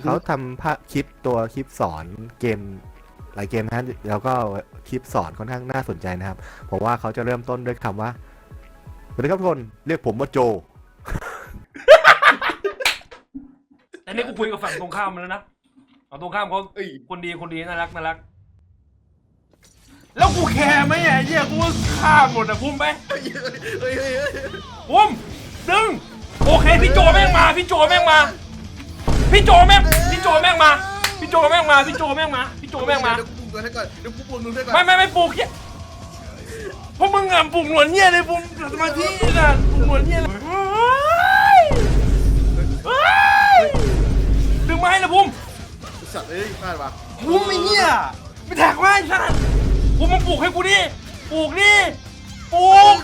เขาทำภาพคลิปตัวคลิปสอนเกมหลายเกมนะฮะแล้วก็คลิปสอนค่อนข้างน่าสนใจนะครับ ผมว่าเขาจะเริ่มต้นด้วยคำว่าสวัสดีครับทุกคนเรียกผมว่าโจแต่นี่กูคุยกับฝั่งตรงข้ามมาแล้วนะฝั่งตรงข้ามเขาเอ้ย คนดีคนดีน่ารักน่ารัก แล้วกูแคร์ไหมอะไอ้เหี้ยกูฆ่าหมดอะพุ่มไปเฮ้ยเฮ้ยเฮ้ยเฮ้ยพุ่มดึงโอเคพี่โจแม่งมาพี่โจแม่งมา พี่โจแม่งพี่โจแม่งมา พี่โจแม่งมา พี่โจแม่งมา พี่โจแม่งมา เดี๋ยวกูปลุกตัวให้ก่อนเดี๋ยวกูปลุกมึงให้ก่อนไม่ไม่ไม่ปลูกเหี้ยพวกมึงอะปลูกหนวดเหี้ยเลยปลูกสมาธิน่ะปลูกหนวดเหี้ยเลยเฮ้ยเฮ้ยดึงมาให้ละพุ่มสัตว์เอ้ยพลาดว่ะพุ่มไอ้เหี้ยไม่แท็กว่าไอ้สัสพุ่มมึงปลูกให้กูดิปลูกดิปลูก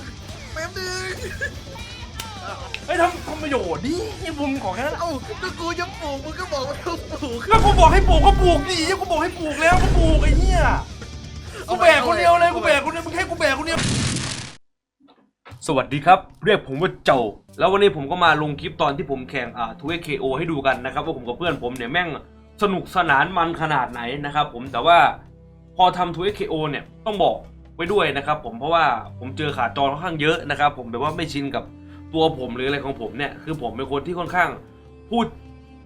แป๊บนึง เฮ้ยทำทำประโยชน์ดิไอ้พุ่มขอแค่นั้นเอ้าก็กูจะปลูกมึงก็บอกว่าต้องปลูกก็กูบอกให้ปลูกก็ปลูกดิกูบอกให้ปลูกแล้วก็ปลูกไอ้เหี้ยกูแบกคนเดียวเลยกูแบกคนเดียวมึงให้กูแบกคนเดียวสวัสดีครับ เรียกผมว่าเจ้า แล้ววันนี้ผมก็มาลงคลิปตอนที่ผมแข่งอ่าทูเอเคโอให้ดูกันนะครับว่าผมกับเพื่อนผมเนี่ยแม่งสนุกสนานมันขนาดไหนนะครับผมแต่ว่าพอทำทูเอเคโอเนี่ยต้องบอกไว้ด้วยนะครับผมเพราะว่าผมเจอขาจรค่อนข้างเยอะนะครับผมแบบว่าไม่ชินกับ ตัวผมหรืออะไรของผมเนี่ยคือผมเป็นคนที่ค่อนข้างพูด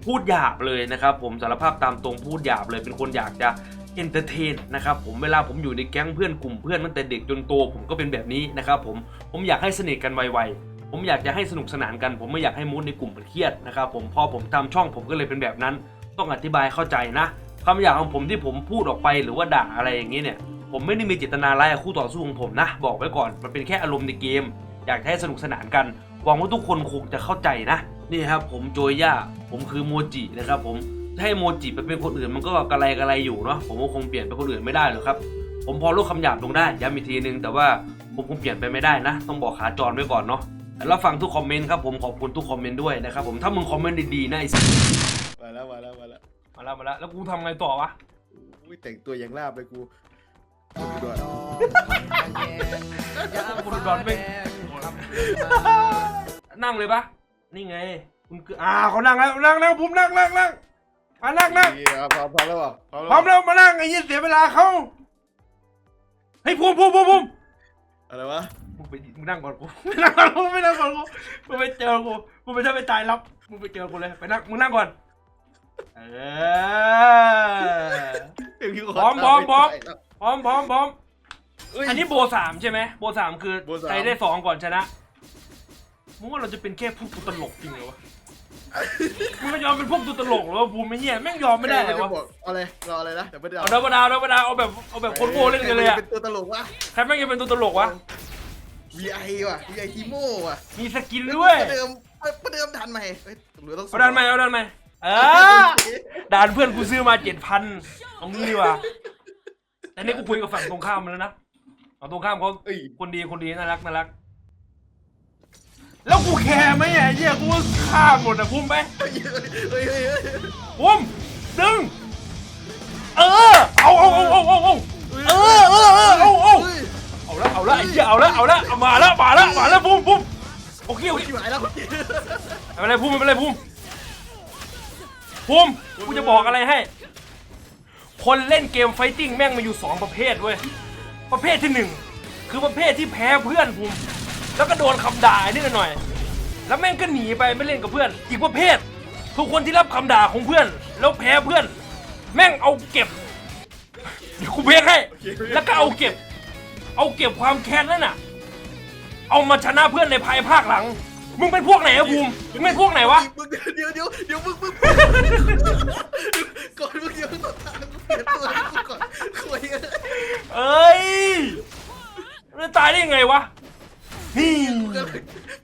พูดหยาบเลยนะครับผมสารภาพตามตรงพูดหยาบเลยเป็นคนอยากจะเอนเตอร์เทนนะครับผมเวลาผมอยู่ในแก๊งเพื่อนกลุ่มเพื่อนตั้งแต่เด็กจนโตผมก็เป็นแบบนี้นะครับผมผมอยากให้สนิทกันไวๆผมอยากจะให้สนุกสนานกัน ผมไม่อยากให้มูดในกลุ่มมันเครียดนะครับผมพอผมทำช่องผมก็เลยเป็นแบบนั้น ต้องอธิบายเข้าใจนะคำอยากของผมที่ผมพูดออกไปหรือว่าด่าอะไรอย่างนี้เนี่ยผมไม่ได้มีเจตนาร้ายคู่ต่อสู้ของผมนะ บอกไว้ก่อนมันเป็นแค่อารมณ์ในเกม อยากให้สนุกสนานกัน หวังว่าทุกคนคงจะเข้าใจนะ นี่ครับผมโจย่าผมคือโมจินะครับผมถ้าให้โมจิไปเป็นคนอื่นมันก็กระไรกระไรอยู่เนาะผมก็คงเปลี่ยนเป็นคนอื่นไม่ได้หรอกครับ ผมพอลดคำหยาบลงได้ย้ำอีกทีนึงแต่ว่าผมคงเปลี่ยนไปไม่ได้นะ ต้องบอกขาจรไว้ก่อนเนาะแล้วฟังทุกคอมเมนต์ครับผมขอบคุณทุกคอมเมนต์ด้วยนะครับผมถ้ามึงคอมเมนต์ดีๆนะไอ้สัสมาแล้วมาแล้วมาแล้วมาแล้วมาแล้วแล้วกูทำไงต่อวะอุ้ยแต่งตัวอย่างลาบเลยกู ดูด้วยกูดูดอนไม่นั่งเลยปะนี่ไง คุณคืออ่าเขานั่งแล้วนั่งนั่งผมนั่งนั่งนั่งมานั่งนั่งดีอะพร้อมพร้อมแล้วเปล่าพร้อมแล้วมานั่งไอ้ยี่เสียเวลาเขาเฮ้ยภูมิภูมิภูมิภูมิอะไรวะมึงไปมึงนั่งก่อนกูไม่นั่งก่อนกูไม่นั่งก่อนกูมึงไปเจอกูมึงไปถ้าไปตายรับมึงไปเจอกูเลยไปนั่งมึงนั่งก่อนเออ พร้อมพร้อมพร้อม พร้อมพร้อมพร้อมเอ้ยอันนี้โบสามใช่ไหมโบสามคือโบสามใครได้สองก่อนชนะมึงว่าเราจะเป็นแค่พวกตัวตลกจริงเหรอวะมึงไม่ยอมเป็นพวกตัวตลกเหรอวะภูมิไม่เนี่ยแม่งยอมไม่ได้เหรอวะบอกเอาอะไรรออะไรนะเดี๋ยวไม่ได้เอาดับเบิลดาวดับเบิลดาวเอาแบบเอาแบบคนโง่เล่นกันเลยอะเป็นตัวตลกวะ ใครแม่งจะเป็นตัวตลกวะ VI ว่ะ VI ทีโม่ว่ะมีสกินด้วยประเดิมประเดิมทันไหมเฮ้ยตำรวจต้องเอาดันไหมเอาดันไหมเออด่านเพื่อนกูซื้อมาเจ็ดพันเอางี้ดีกว่า แต่นี่กูคุยกับฝั่งตรงข้ามมาแล้วนะฝั่งตรงข้ามเขาเอ้ยคนดีคนดีน่ารักน่ารัก แล้วกูแคร์ไหมอะไอ้เหี้ยกูฆ่าหมดอะพุ่มไปเฮ้ยเฮ้ยเฮ้ยเฮ้ยพุ่มดึง เออ เอาเอาเอาเอาเอาเอาเออเออเออเอาเอาเอาละเอาละไอ้เหี้ยเอาละเอาละเอามาละมาละมาละพุ่มพุ่มโอเคโอเค ชิบหายแล้วไม่เป็นไรพุ่มไม่เป็นไรพุ่มพุ่มกูจะบอกอะไรให้ คนเล่นเกมไฟติ้งแม่งมาอยู่สองประเภทเว้ย ประเภทที่หนึ่งคือประเภทที่แพ้เพื่อนพุ่มแล้วก็โดนคำด่านิดหน่อย แล้วแม่งก็หนีไปไม่เล่นกับเพื่อน อีกประเภทคือคนที่รับคำด่าของเพื่อน แล้วแพ้เพื่อน แม่งเอาเก็บเดี๋ยวกูเบรกให้ แล้วก็เอาเก็บ เอาเก็บความแค้นนั่นน่ะ เอามาชนะเพื่อนในภายภาคหลัง มึงเป็นพวกไหนอะภูมิมึงเป็นพวกไหนวะ มึงเดี๋ยวเดี๋ยวเดี๋ยวมึงมึงก่อนมึงเดี๋ยวต้องทำเปลี่ย ตัวให้กูก่อนคุยกันเอ้ยมันจะตายได้ยังไงวะนี่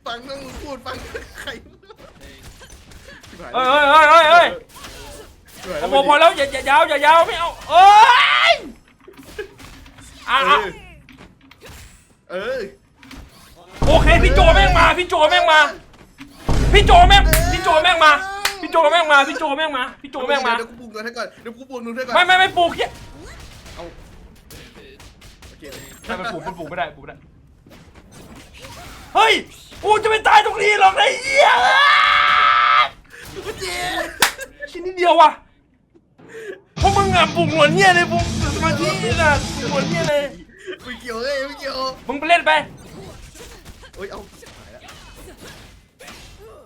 ฟังต้องมึงพูดฟังใครเฮ้ยเฮ้ยเฮ้ยเฮ้ยเฮ้ยพอพอพอแล้วอย่าอย่ายาวอย่ายาวไม่เอาเอ้ยอะอะเออโอเคพี่โจแม่งมาพี่โจแม่งมาพี่โจแม่งพี่โจแม่งมา พี่โจแม่งมาพี่โจแม่งมาพี่โจแม่งมาเดี๋ยวกูปลุกตัวให้ก่อนเดี๋ยวกูปลุกมึงให้ก่อนไม่ไม่ไม่ปลูกเหี้ยเอาโอเคไม่มันปลูกมันปลูกไม่ได้ปลูกไม่ได้เฮ้ยกูจะไม่ตายตรงนี้หรอกไอ้เหี้ยกูเจ็บชิ้นนิดเดียวว่ะพวกมึงอะปลุกหนวดเหี้ยเลยปลุกสมาธิน่ะปลุกหนวดเหี้ยเลยไม่เกี่ยวเลยไม่เกี่ยวมึงไปเล่นไปโอ้ยเอาหายแล้ว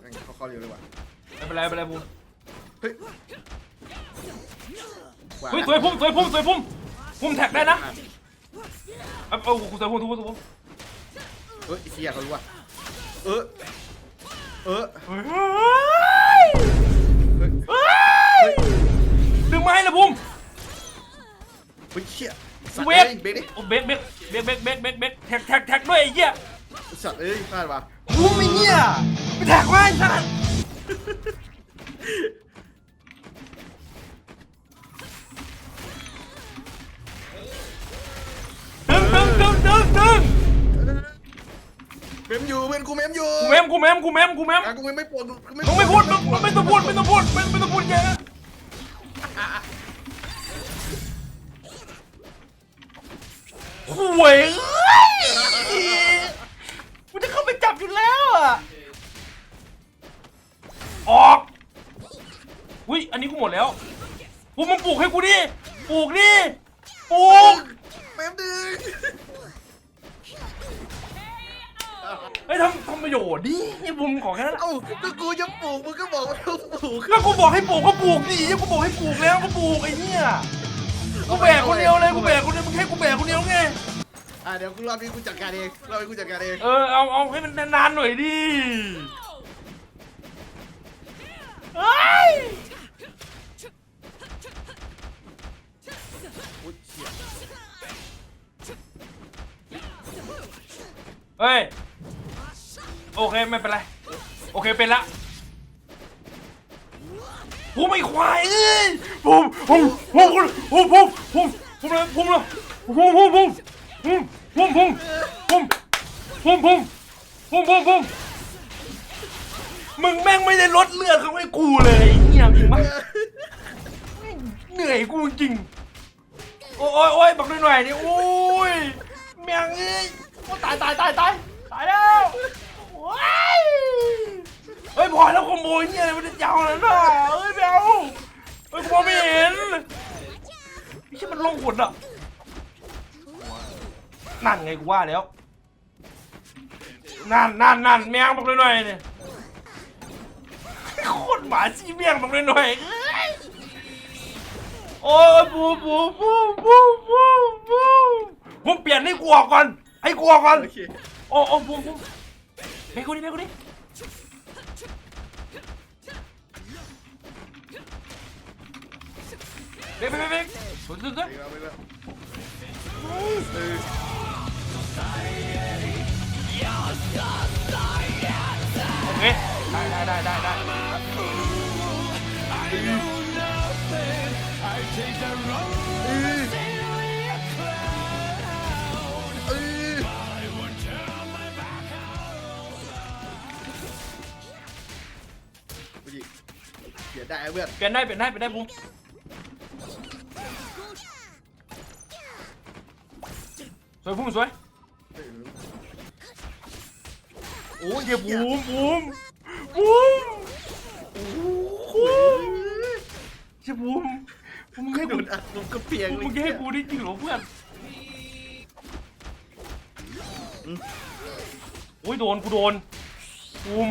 งั้นเขาเข้าเร็วเลยว่ะ ไม่เป็นไรไม่เป็นไรพุ่มเฮ้ยขวาเฮ้ยสวยพุ่มสวยพุ่มสวยพุ่มพุ่มแท็กได้นะเอาเอากูสวยพุ่มสวยพุ่มสวยพุ่มเฮ้ยไอ้เฮียเขารู้ว่ะเออเออเฮ้ยเฮ้ยเฮ้ยดึงไม้ละพุ่มเฮ้ยเชี่ยสสัตว์เวเอ้ทยเบรกดิโอ้เบรกเบรกเบรกเบรกเบรกเบรกเบรกแท็กแท็กแท็กด้วยไอ้เหี้ยสัตว์เอ้ยพลาดว่ะพุ่มไอ้เหี้ยไปแท็กไว้สัตว์ ดึงดึงดึงดึงดึงเมมอยู่เพื่อนกูเมมอยู่กูเมมกูเมมกูเมมกูเมมอะกูเมมไม่ปวดกูมึงไม่พูดมึงมึงไม่ต้องพูดไม่ต้องพูดไม่ไม่ต้องพูดเยอะห่วยเอ้ยกูจะเข้าไปจับอยู่แล้วอะ ออกอุ้ยอันนี้กูหมดแล้วพวกมึงปลูกให้กูดิปลูกดิปลูกเมมดึงเฮ้ยทำทำประโยชน์ดิไอ้บุมขอแค่นั้นเอ้าก็กูจะปลูกมึงก็บอกว่าต้องปลูกก็กูบอกให้ปลูกก็ปลูกดิกูบอกให้ปลูกแล้วก็ปลูกไอ้เนี่ยกูแบกคนเดียวเลยกูแบกคนเดียวมึงให้กูแบกคนเดียวไงอะเดี๋ยวกูรอบนี้กูจัดการเองรอบนี้กูจัดการเองเออเอาเอาให้มันนานๆหน่อยดิ เฮ้ยอุ๊ยเชี่ยเฮ้ย โอเคไม่เป็นไร โอเคเป็นละผมไม่ควายเอ้ยผมผมผมผมผมผมผมเลยผมเลยผมผมผมผมผมผมผมผมผมผมผมผ มึงแม่งไม่ได้ลดเลือดเขาให้กูเลยไอ้เหี้ยจริงปะเหนื่อยกูจริง โอ้ยโอ้ยบอกหน่อยหน่ยดิโอ้ยแม่งเอ้ยโอ้ตายตายตายตายตายแล้วว้ยเฮ้ยพอแล้วขโมยเนี่ยมันจะยาวแล้วนะเฮ้ยแมวเฮ้ยกูมองไม่เห็นไม่ใช่มันลงหนอะนั่นไงกูว่าแล้วนั่นนั่นนั่นแมงบอกหน่อยหน่อยเนี่ย โคตรหมาชี้แมงบอกหน่อยหน่อยเอ้ยโอ้ยบูมบูมบูมบูมบูมบูมผมเปลี่ยนให้กูออกก่อนให้กูออกก่อน โอเคโอ้โอ้บูมบูมเบรกกูดิเบรกกูดิเบรกเบรกเบรกเบรกสุดสุดสุดไปแล้วไปแล้วเออโอเค ได้ได้ได้ได้ได้เออเออผู้หญิเปลี่ยนได้เพื่อน เปลี่ยนได้เปลี่ยนได้เปลี่ยนได้บูมสวยบูมสวยเออโอ้ยเดี๋ยวบูมบูม บูมโอ้โหเชี่ยบูมบูมมึงให้โดกูนอัดลงกระเปียงเลยมึงให้กูได้จริงเหรอเพื่อนโอ้ยโดนกูโดนบูม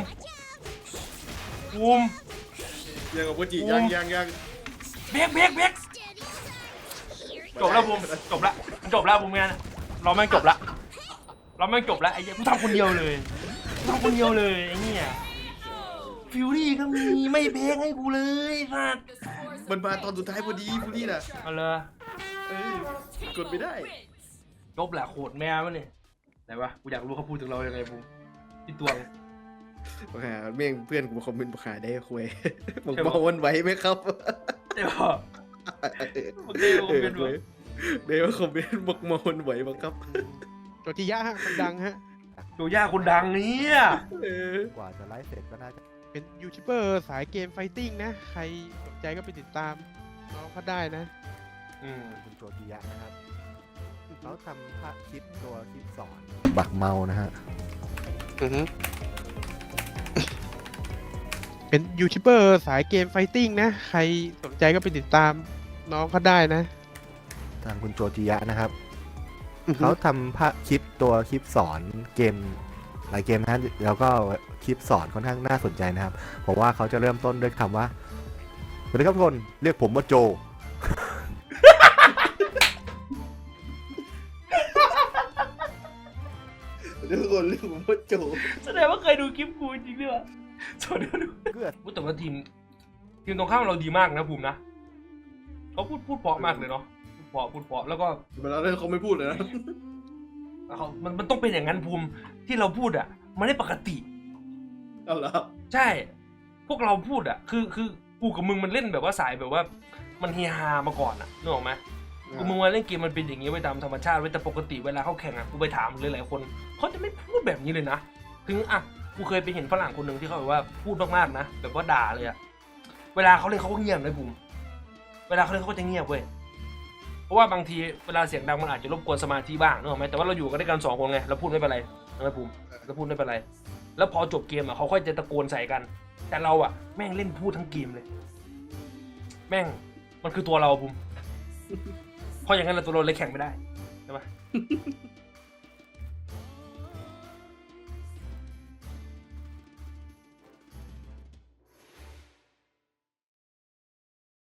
บูมยังกับผู้หญิยังยังยังเบรกเบรกเบรกจบแล้วบูมจบแล้วจบแล้วบูมงานเราแม่งจบละเราแม่งจบแล้วไอ้เหี้ยกูทำคนเดียวเลยกูทำคนเดียวเลยไอ้เนี่ย ฟิวรี่ก็มีไม่เบรกให้กูเลยสัตว์มันมาตอนสุดท้ายพอดีผู้นี่น่ะเอาเลยเออกดไม่ได้จบแหละโคตรแม่มันเนี่ยไหนวะกูอยากรู้เขาพูดถึงเรายังไงบูมพี่ตวง โอเคเมี่ยงเพื่อนกูมาคอมเมนต์บอกขายได้คุยบอกใช่ปะเมาวันไหวไหมครับเดี๋ยวโอเคคอมเมนต์ไว้เดี๋ยวคอมเมนต์บอกเมาวันไหวบ้างครับโจจิยะฮะคนดังฮะ โจย่าคนดังเนี่ย เออกว่าจะไลฟ์เสร็จก็น่าจะ เป็นยูทูบเบอร์สายเกมไฟติ้งนะ ใครสนใจก็ไปติดตามน้องเขาได้นะอืมคุณโจจิยะนะครับเขาทำภาพคลิปตัวคลิปสอน บักเมานะฮะเป็นยูทูบเบอร์สายเกมไฟติ้งนะ ใครสนใจก็ไปติดตามน้องเขาได้นะทางคุณโจจิยะนะครับ อือฮึ เขาทำภาพคลิปตัวคลิปสอนเกม หลายเกมนะฮะแล้วก็คลิปสอนค่อนข้างน่าสนใจนะครับเพราะว่าเขาจะเริ่มต้นด้วยคำว่าสวัสดีครับทุกคนเรียกผมว่าโจ ทุกคนเรียกผมว่าโจแสดงว่าเคยดูคลิปกูจริงด้วยวะสวัสดีครับเพื่อพูดแต่ว่าทีม ทีมตรงข้ามเราดีมากนะภูมินะเขาพูดพูดเพราะมากเลยเนาะพูดเพราะพูดเพราะแล้วก็ เวลาเล่นเขาไม่พูดเลยนะ เขามันมันต้องเป็นอย่างนั้นภูมิที่เราพูดอะ มันไม่ปกติ เอาละใช่ พวกเราพูดอะ คือคือกูกับมึงมันเล่นแบบว่าสายแบบว่า มันเฮฮามาก่อนอะนึกออกไหมกูมึงมาเล่นเกมมันเป็นอย่างนี้ไว้ตามธรรมชาติไว้แต่ปกติเวลาเขาแข่งอะกูไปถามหลายๆคนเขาจะไม่พูดแบบนี้เลยนะถึงอะกูเคยไปเห็นฝรั่งคนหนึ่งที่เขาแบบว่าพูดมากๆนะแบบว่าด่าเลยอะเวลาเขาเล่นเขาก็เงียบเลยภูมิเวลาเขาเล่นเขาก็จะเงียบเว้ยเพ ราะว่าบางทีเวลาเสียงดังมันอาจจะรบกวนสมาธิบ้างนึกออกไหมแต่ว่าเราอยู่กันด้วยกันสองคนไงเราพูดไม่เป็นไรใช่ภูมิเราพูดไม่เป็นไร แล้วพอจบเกมอะเขาค่อยจะตะโกนใส่กัน แต่เราอะแม่งเล่นพูดทั้งเกมเลย แม่งมันคือตัวเราภูมิเพราะอย่างนั้นเราตัวเราเลยแข่งไม่ได้ใช่ไหม